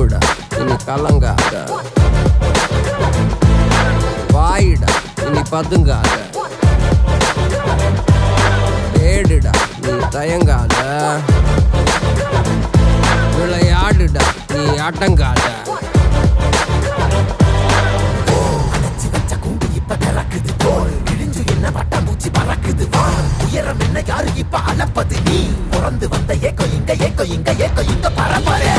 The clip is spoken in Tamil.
நம்புடா இனி கலங்காத. வாயிடா இனி பதுங்காத. தேடுடா நீ தயங்காத. விளையாடுடா நீ ஆட்டங்காத பறக்குது தோல் இழிஞ்சு என்ன பட்டாம்பூச்சி பறக்குது உயரம் என்ன யாரு இப்ப அளப்பது? நீ பிறந்து வந்த ஏக்கோ இங்க ஏக்கோ இங்க ஏக்கோ இங்க பரப்பறே